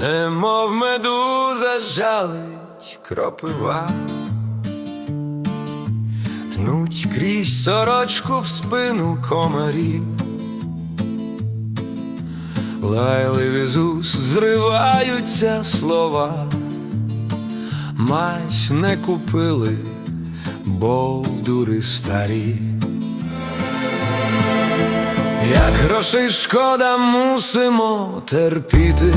немов медуза жалить кропива, тнуть крізь сорочку в спину комарі. Лайли з зриваються слова, мать не купили, бо дури старі. Як грошей шкода мусимо терпіти,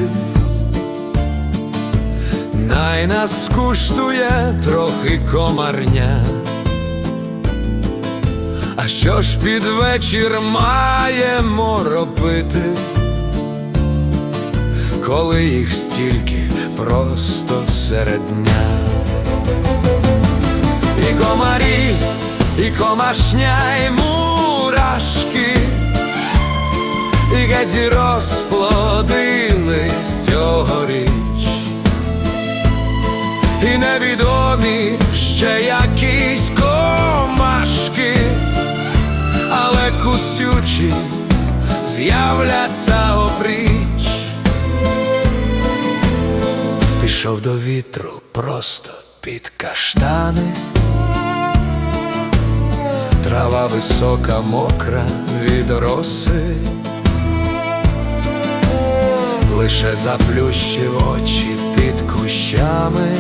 най нас скуштує трохи комарня. А що ж під вечір маємо робити, коли їх стільки просто серед дня? І комарі, і комашня, і мурашки, і геть розплодились кусючі з'являться опріч. Пішов до вітру просто під каштани. Трава висока, мокра від роси, лише заплющив очі під кущами,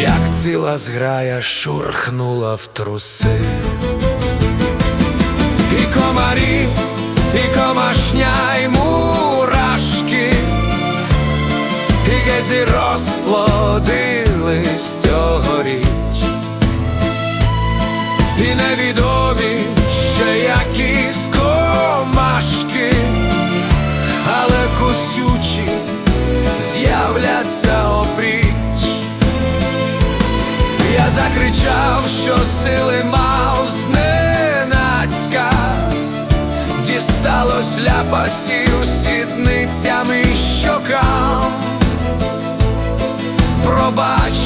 як ціла зграя шурхнула в труси. Комарі, і комашня, і мурашки, і геть розплодились цьогоріч. І невідомі ще якісь комашки, але кусючі з'являться опріч. Я закричав, що сили мав дісталось ляпасів сідницями щокам. Пробач